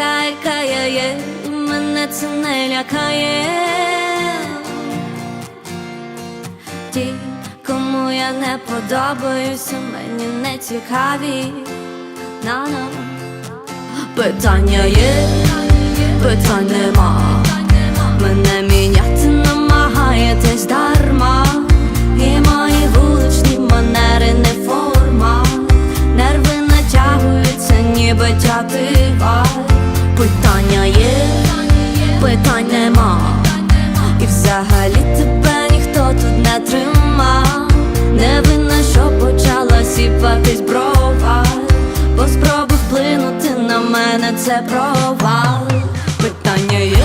яка є, мене це не лякає. Ті, кому я не подобаюся, мені не цікаві. На-на. Питання є, питань нема. Мене міняти Питання є, питань нема. І взагалі тебе ніхто тут не трима. Не винна, що почала сіпатись брова. Бо спроби вплинути на мене це провал. Питання є,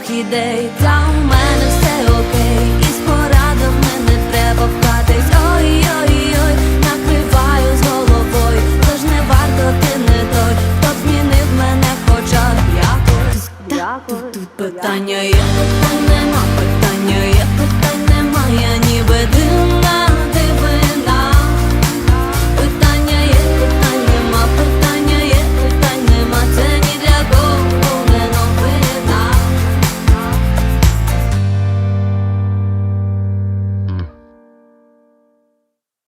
Орхідей, та у мене все окей, і з порадами не треба вкатись. Ой-ой-ой, накриваю з головою, тож не варто ти не той, хто б змінив мене хоча б якось. Тут питання є, питань нема,